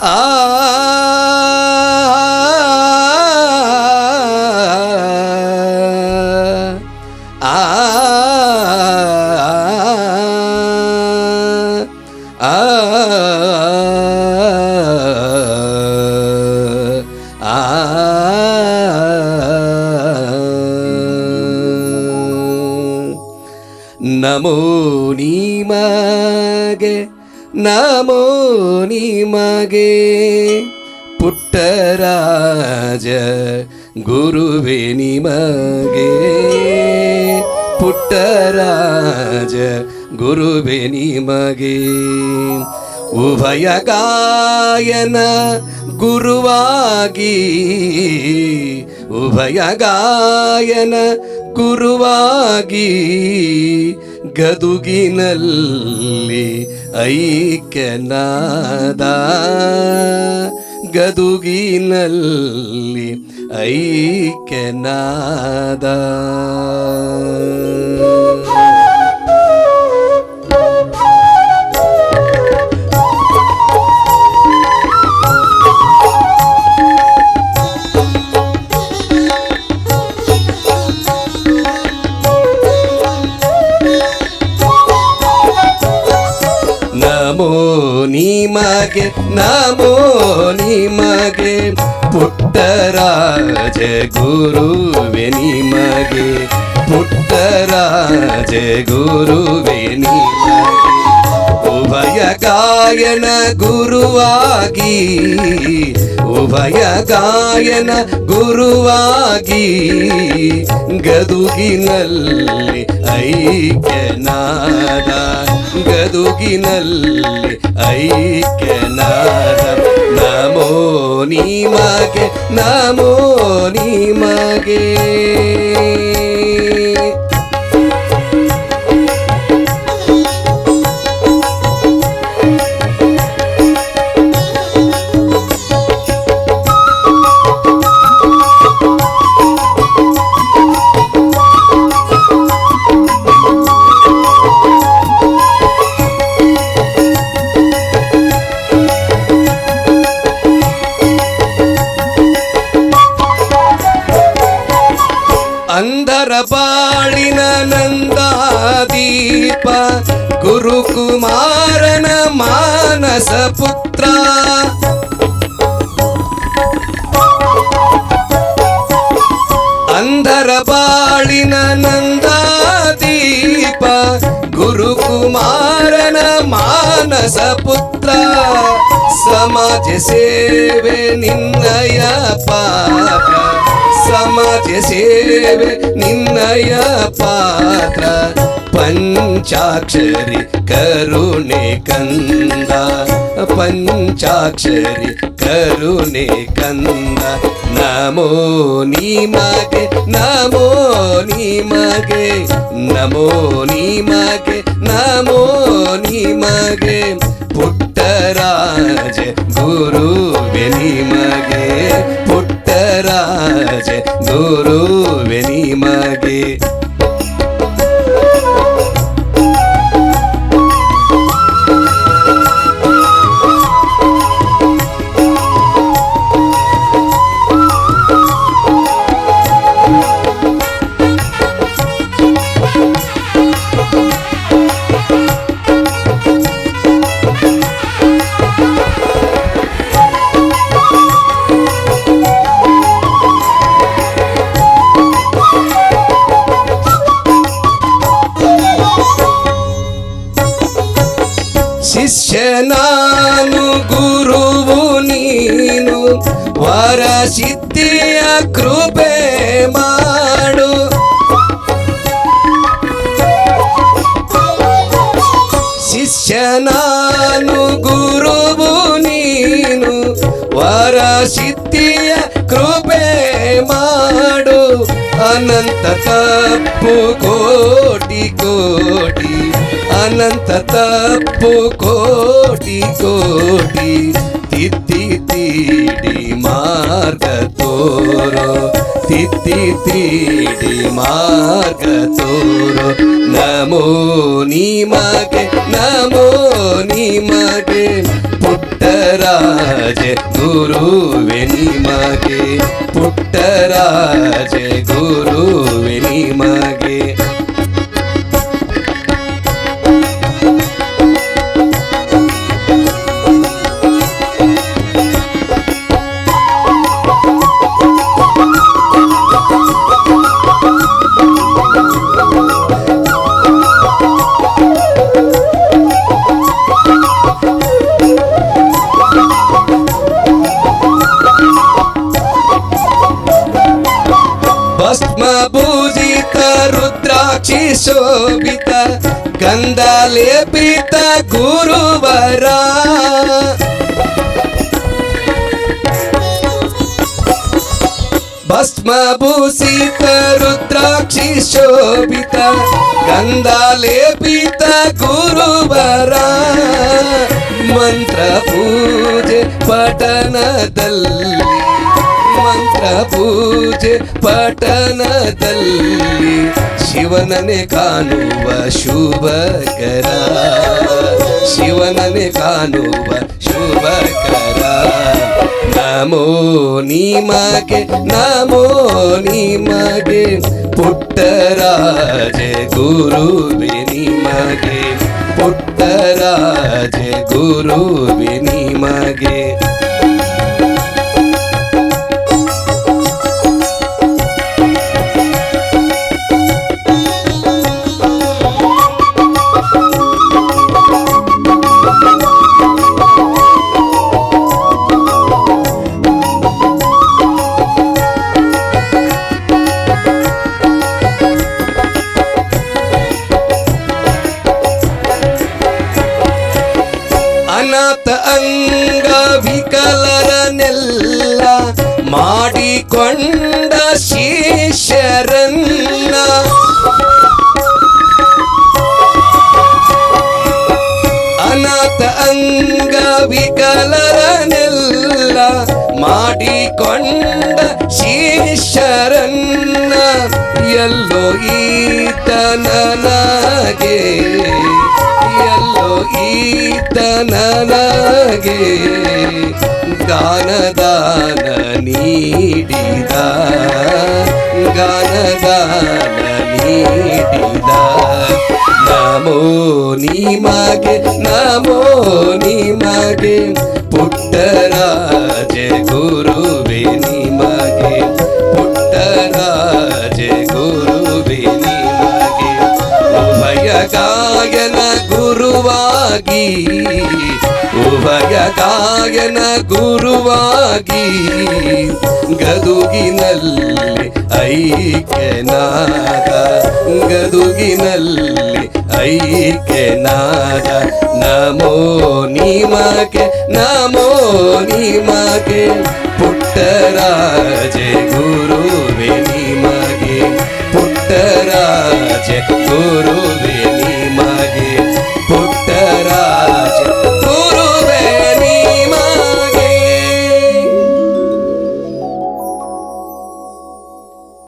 啊 ಪುಟ್ಟರಾಜ ಗುರುವೆ ನಿಮಗೆ ಪುಟ್ಟರಾಜ ಗುರುವೆ ನಿಮಗೆ ಉಭಯ ಗಾಯನ ಗುರುವಾಗಿ ಉಭಯ ಗಾಯನ ಗುರುವಾಗಿ ಗದುಗಿನಲ್ಲಿ ಐಕ್ಯನಾದ ಗದುಗಿನಲ್ಲಿ ಐಕ್ಯನಾದ. ನಿಮಗೆ ನಮೋ ನಿಮಗೆ ಪುಟ್ಟರಾಜ ಗುರುವೆ ನಿಮಗೆ ಪುಟ್ಟರಾಜ ಗುರುವೆ ನಿಮಗೆ ಉಭಯ ಗಾಯನ ಗುರುವಾಗಿ, ಉಭಯ ಗಾಯನ ಗುರುವಾಗಿ, ಗದುಗಿನಲ್ಲಿ ಐಕ್ಯನಾದ, ಗದುಗಿನಲ್ಲಿ ఐక్యనాథం నమో నీమగే నమో నీమగే ಅಂಧರ ಬಾಳಿನ ನಂದಾದೀಪ ಗುರುಕುಮಾರನ ಮಾನಸ ಪುತ್ರ ಅಂಧರ ಬಾಳಿನ ನಂದಾದೀಪ ಗುರುಕುಮಾರನ ಮಾನಸ ಪುತ್ರ ಸಮಾಜ ಸೇವೆ ನಿನ್ನಯ ಪಾತ್ರ ಸಮಾಜ ಸೇವೆ ನಿನ್ನಯ ಪಾತ್ರ ಪಂಚಾಕ್ಷರಿ ಕರುಣೆ ಕಂದ ಪಂಚಾಕ್ಷರಿ ಕರುಣೆ ಕಂದ ನಮೋ ನಿಮಗೆ ನಮೋ ನಿಮಗೆ ನಮೋ ನಿಮಗೆ ನಮೋ ನಿಮಗೆ ಪುಟ್ಟರಾಜ ಗುರುವೆ ಗುರುವೆ ನಿಮಗೆ ನಾನು ಗುರುವು ನೀನು ವರ ಸಿದ್ಧಿಯ ಕೃಪೆ ಮಾಡು ಶಿಷ್ಯ ನಾನು ಗುರುವು ನೀನು ವರ ಸಿದ್ಧಿಯ ಕೃಪೆ ಮಾಡು ಅನಂತ ತಪ್ಪು ఎంత తప్పు కోటి కోటి తిత్తి తీడి మార్గ తోరో. తిత్తి తీడి మార్గ తోరో. నమో నిమగే నమో నిమగే పుట్టరాజ గురువే నిమగే పుట్టరాజ గురు ಶೋಭಿತ ಗಂಧ ಲೇಪಿತ ಗುರುವರ. ಭಸ್ಮಭೂಷಿತ ರುದ್ರಾಕ್ಷಿ ಶೋಭಿತ ಗಂಧ ಲೇಪಿತ ಗುರುವರ. ಮಂತ್ರ ಪೂಜೆ ಪಠನದಲ್ಲಿ ಮಂತ್ರ ಪೂಜೆ ಪಠನದಲ್ಲಿ ಶಿವನನೆ ಕಾಣುವ ಶುಭಕರ ಶಿವನನೆ ಕಾಣುವ ಶುಭಕರ ನಮೋ ನಿಮಗೆ ನಮೋ ನಿಮಗೆ ಪುಟ್ಟರಾಜ ಗುರುವೆ ನಿಮಗೆ ಪುಟ್ಟರಾಜ ಗುರುವೆ ನಿಮಗೆ ಅಂಗ ವಿಕಲರನೆಲ್ಲ ಮಾಡಿಕೊಂಡ ಶೇಷರನ್ನ ಅನಾಥ ಅಂಗವಿಕಲರನೆಲ್ಲ ಮಾಡಿಕೊಂಡ ಶೇಷರನ್ನ ಎಲ್ಲೋ ಈತನಗೆ ನನಗೆ ಎಲ್ಲೋ ಈತ ನನಗೆ ಗಾನದಾನ ನೀಡಿದ ಗಾನದಾನ ನೀಡಿದ ನಮೋ ನಿಮಗೆ ನಮೋ ನಿಮಗೆ ಪುಟ್ಟರಾಜ ಗುರುವೆ ಉಭಯ ಗಾಯನ ಗುರುವಾಗಿ ಗದುಗಿನಲ್ಲಿ ಐಕ್ಯನಾದ ಗದುಗಿನಲ್ಲಿ ಐಕ್ಯನಾದ ನಮೋ ನಿಮಗೆ ನಮೋ ನಿಮಗೆ ಪುಟ್ಟರಾಜ ಗುರುವೆ